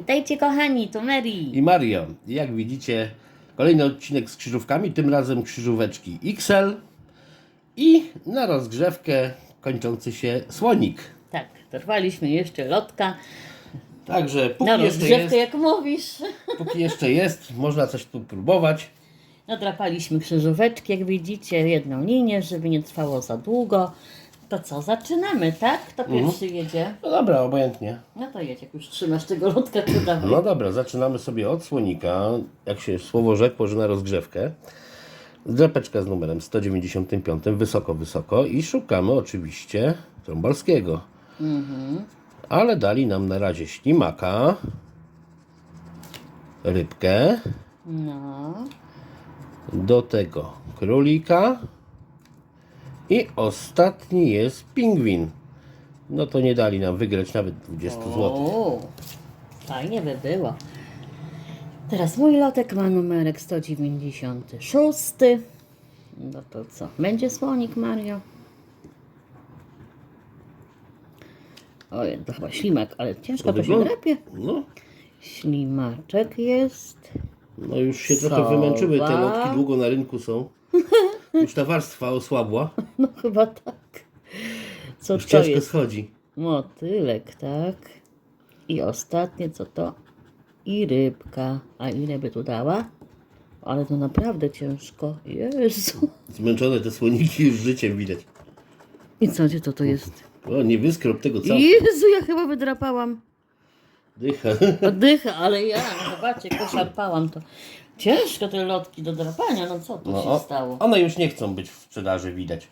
Witajcie kochani, to Mary. i Mario. Jak widzicie, kolejny odcinek z krzyżówkami, tym razem krzyżóweczki XL i na rozgrzewkę kończący się słonik. Tak, dorwaliśmy jeszcze lotka. Także póki Na jeszcze, rozgrzewkę, jest, jak mówisz. póki jeszcze jest, można coś tu próbować. Nadrapaliśmy krzyżóweczki, jak widzicie, jedną linię, żeby nie trwało za długo. To co, zaczynamy, tak? Kto Mhm. pierwszy jedzie? No dobra, obojętnie. No to jedź, jak już trzymasz tego lotka, to dawaj. No dobra, zaczynamy sobie od słonika. Jak się słowo rzekło, że na rozgrzewkę. Drapeczka z numerem 195, wysoko, wysoko i szukamy oczywiście trąbalskiego. Ale dali nam na razie ślimaka, rybkę, No, do tego królika i ostatni jest pingwin. No to nie dali nam wygrać nawet 20 zł. o, fajnie by było. Teraz mój lotek ma numerek 196. No to co, będzie słonik Mario? Oj, to chyba ślimak, ale ciężko to się wygląda- drapie. No, Ślimaczek jest. No już się trochę Sowa. wymęczyły, te lotki długo na rynku są. Już ta warstwa osłabła, No chyba tak. Co już to ciężko jest? schodzi. Motylek, tak. I ostatnie co to? I rybka. A ile by tu dała? Ale to naprawdę ciężko. Jezu. Zmęczone te słoniki już życiem widać. I co, gdzie to to jest? O, nie wyskrop tego cały. Jezu, ja chyba wydrapałam. Dycha. Oddycha, ale ja, no zobaczcie, poszarpałam to. Ciężko te lotki do drapania, no co tu No, się o, stało? one już nie chcą być w sprzedaży, widać.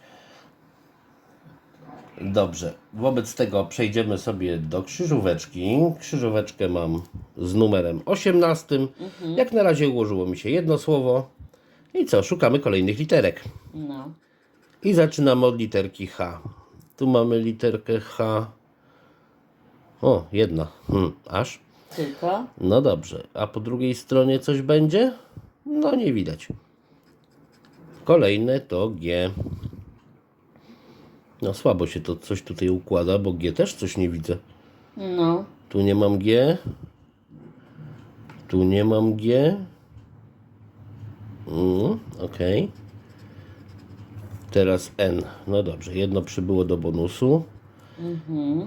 Dobrze, wobec tego przejdziemy sobie do krzyżóweczki. Krzyżóweczkę mam z numerem 18. Mhm. Jak na razie ułożyło mi się jedno słowo. I co, szukamy kolejnych literek. No. I zaczynamy od literki H. Tu mamy literkę H. O, jedna. Hmm, aż. Tylko? No dobrze. A po drugiej stronie coś będzie? No nie widać. Kolejne to G. No słabo się to coś tutaj układa, bo G też coś nie widzę. No. Tu nie mam G. Tu nie mam G. Mm, ok. Teraz N. No dobrze, jedno przybyło do bonusu.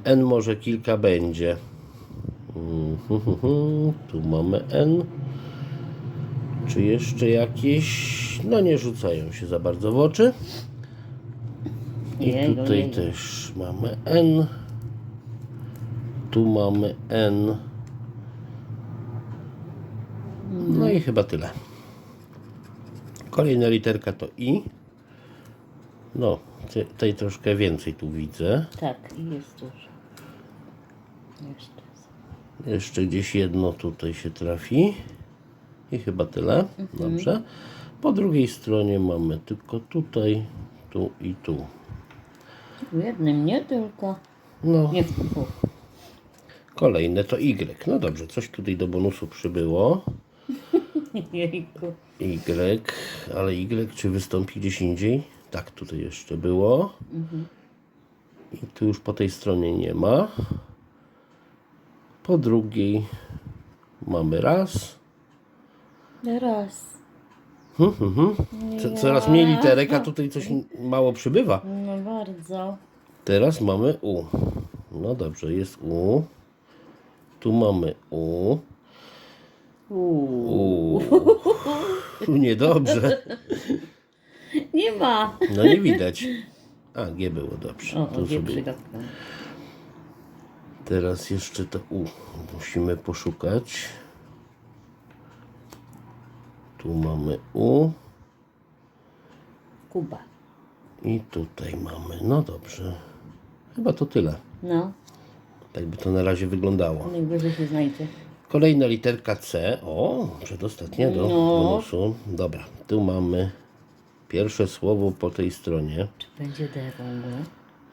N może kilka będzie. Mhm, Tu mamy N. Czy jeszcze jakieś? No nie rzucają się za bardzo w oczy. I Jeju, tutaj też mamy N. Tu mamy N. No i chyba tyle. Kolejna literka to I. No, te- tej troszkę więcej tu widzę. Tak, i jest dużo. Jeszcze. Jeszcze gdzieś jedno tutaj się trafi. I chyba tyle. Dobrze. Po drugiej stronie mamy tylko tutaj, tu i tu. W jednym nie tylko. No, Nie w dwóch. kolejne to Y. No dobrze, coś tutaj do bonusu przybyło. Jejku. Y, ale Y czy wystąpi gdzieś indziej? Tak, tutaj jeszcze było. I tu już po tej stronie nie ma. Po drugiej mamy raz. Raz. Co, coraz mniej literek, a tutaj coś mało przybywa. No bardzo. Teraz mamy U. No dobrze, jest U. Tu mamy U. U. Niedobrze. Nie ma. No nie widać. A, G było dobrze. O, Tu sobie. Teraz jeszcze to U musimy poszukać. Tu mamy U Kuba. i tutaj mamy. No dobrze. Chyba to tyle. No, Tak by to na razie wyglądało. najwyżej się znajdzie. Kolejna literka C. O, przedostatnia do No. bonusu. Dobra, tu mamy pierwsze słowo po tej stronie. Czy będzie D w ogóle?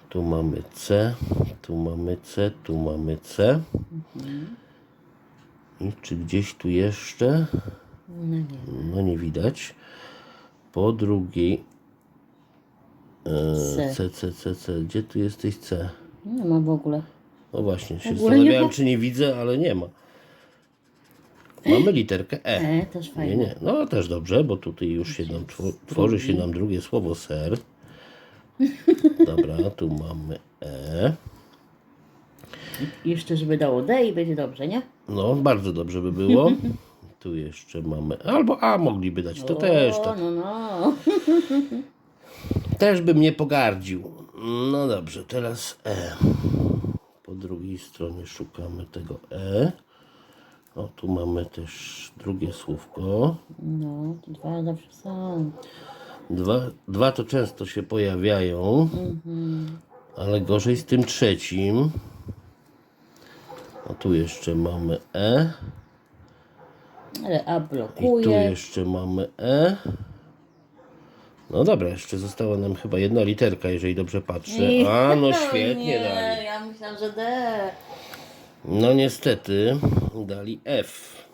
Tu mamy C, tu mamy C, tu mamy C. I czy gdzieś tu jeszcze? No nie. No nie widać. Po drugiej C. e, C, C, C, C. Gdzie tu jesteś C? Nie ma w ogóle. No właśnie, się ogóle nie zastanawiałem, ma. czy nie widzę, ale nie ma. mamy literkę E. E, też Nie, fajne. nie, no też dobrze, bo tutaj już się nam two- tworzy się nam drugie słowo ser. Dobra, tu mamy E. Jeszcze, żeby dało D i będzie dobrze, nie? No, bardzo dobrze by było. Tu jeszcze mamy, albo A mogliby dać, to też o, tak. no, no. Też bym nie pogardził. No dobrze, teraz E. Po drugiej stronie szukamy tego E. O, tu mamy też drugie słówko. No, dwa zawsze są. Dwa, dwa to często się pojawiają, ale gorzej z tym trzecim. A tu jeszcze mamy E. Ale A I tu jeszcze mamy E. No dobra, jeszcze została nam chyba jedna literka, jeżeli dobrze patrzę. A, no świetnie nie, dali. ja myślałam, że D. No niestety dali F.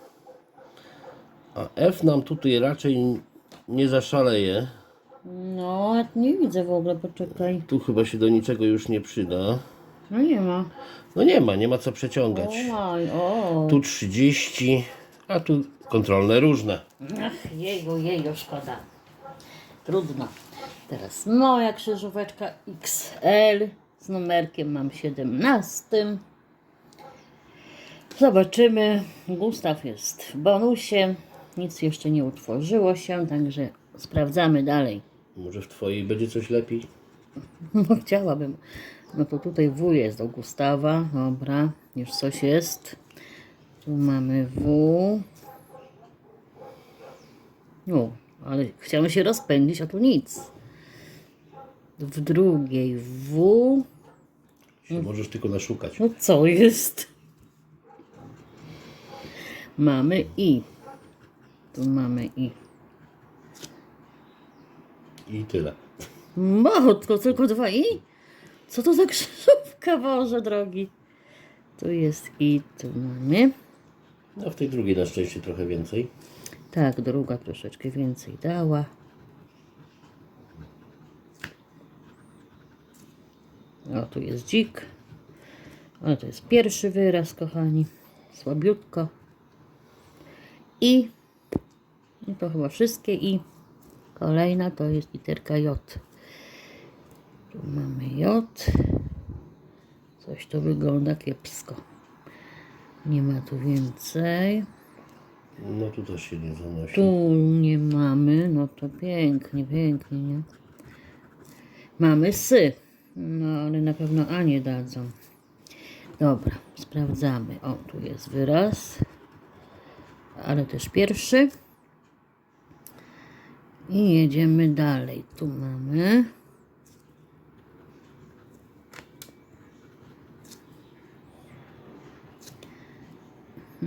A F nam tutaj raczej nie zaszaleje. No, ja tu nie widzę w ogóle, poczekaj. Tu chyba się do niczego już nie przyda. No nie ma. No nie ma, nie ma co przeciągać. O maj, o. Tu 30, a tu kontrolne różne. Ach, jego, jego, szkoda. Trudno. Teraz moja krzyżóweczka XL z numerkiem mam 17. Zobaczymy. Gustaw jest w bonusie. Nic jeszcze nie utworzyło się, także sprawdzamy dalej. Może w twojej będzie coś lepiej? No chciałabym. No to tutaj W jest do Gustawa. Dobra, już coś jest. Tu mamy W. No, ale chciałem się rozpędzić, a tu nic. W drugiej W. Się możesz tylko naszukać. No co jest? Mamy I. Tu mamy I. I tyle. Matko, tylko dwa i? Co to za krzyżówka, Boże drogi? Tu jest i tu mamy. No w tej drugiej na szczęście trochę więcej. Tak, druga troszeczkę więcej dała. O, tu jest dzik. O, to jest pierwszy wyraz, kochani. Słabiutko. I. I to chyba wszystkie i. Kolejna to jest literka J. Tu mamy J. Coś to wygląda kiepsko. Nie ma tu więcej. No tu też się nie zanosi. Tu nie mamy, no to pięknie, pięknie, nie? Mamy sy, no ale na pewno A nie dadzą. Dobra, sprawdzamy. O, tu jest wyraz, ale też pierwszy. I jedziemy dalej. Tu mamy.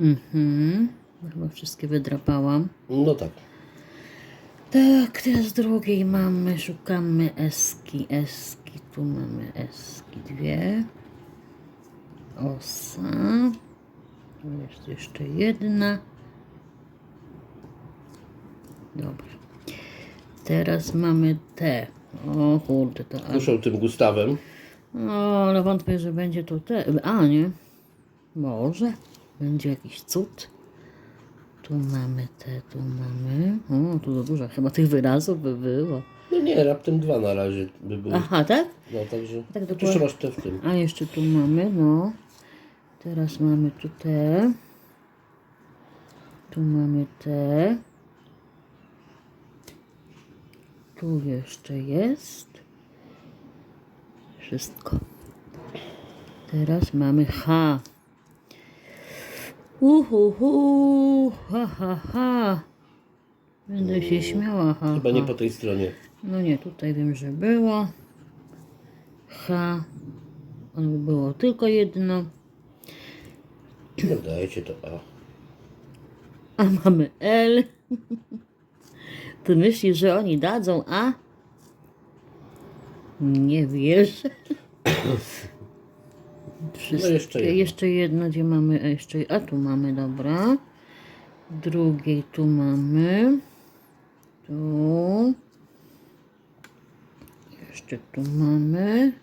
Mhm. Chyba wszystkie wydrapałam. No tak. Tak, teraz drugiej mamy, szukamy eski, eski, tu mamy eski dwie, osa, tu jest jeszcze jedna, dobra, teraz mamy te, o kurde, to A, Muszę tym Gustawem. no, ale wątpię, że będzie to te, a nie, może, będzie jakiś cud. Tu mamy te, tu mamy. O, tu za dużo chyba tych wyrazów by było. No nie, raptem dwa na razie by były. Aha, tak? No także. Tak, tu dokładnie. w tym. A jeszcze tu mamy, no. Teraz mamy tu te. Tu mamy te. Tu jeszcze jest. Wszystko. Teraz mamy H. Uhuhu, ha, ha, ha. Będę się śmiała, ha, Chyba ha. nie po tej stronie. No nie, tutaj wiem, że było. H. Ono było tylko jedno. No dajcie to A. A mamy L. Ty myślisz, że oni dadzą A? Nie wierzę. Wszystkie, No jeszcze jedno. jeszcze jedno, gdzie mamy, a jeszcze, a tu mamy, dobra. Drugiej tu mamy. Tu. Jeszcze tu mamy.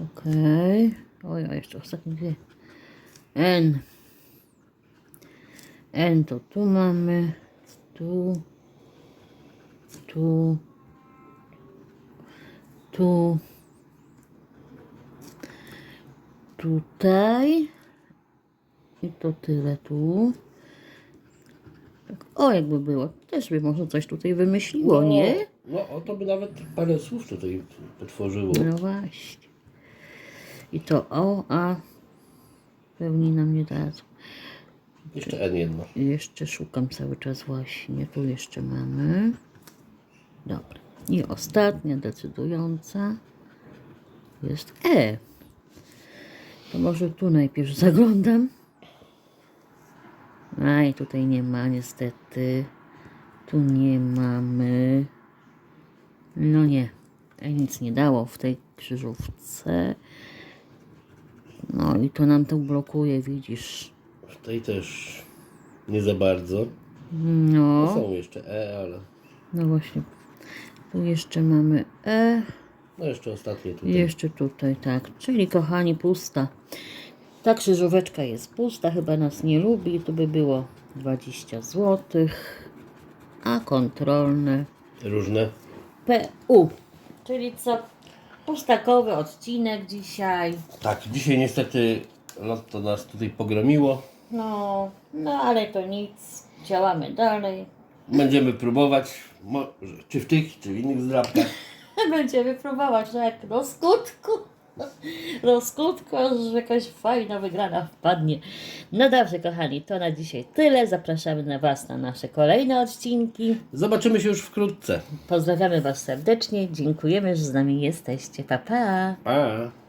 Okej. Oj, a jeszcze ostatnie dwie. N. N to tu mamy. Tu. Tu. Tu. Tutaj. I to tyle tu. Tak, o, jakby było. Też by może coś tutaj wymyśliło, nie? No, o to by nawet parę słów tutaj potworzyło. No właśnie. I to O, A pewnie nam nie dadzą. Jeszcze N jedno. Jeszcze szukam cały czas właśnie. Tu jeszcze mamy. Dobra. I ostatnia decydująca jest E. To może tu najpierw zaglądam. Aj, tutaj nie ma niestety. Tu nie mamy. No nie. E nic nie dało w tej krzyżówce. No i to nam to blokuje, widzisz. W tej też nie za bardzo. No. Są jeszcze E, ale No właśnie. Tu jeszcze mamy E. no jeszcze ostatnie tutaj. jeszcze tutaj, tak. Czyli kochani, pusta. Ta krzyżóweczka jest pusta, chyba nas nie lubi. Tu by było 20 zł. A kontrolne Różne. PU. Czyli co? Pustakowy odcinek dzisiaj. Tak, dzisiaj niestety lotto nas tutaj pogromiło. No, no ale to nic. Działamy dalej. Będziemy próbować, może, czy w tych, czy w innych zdrabkach. Będziemy próbować, że jak do skutku, do skutku, że jakaś fajna wygrana wpadnie. No dobrze, kochani, to na dzisiaj tyle. Zapraszamy na Was na nasze kolejne odcinki. Zobaczymy się już wkrótce. Pozdrawiamy Was serdecznie. Dziękujemy, że z nami jesteście. Pa, pa. Pa!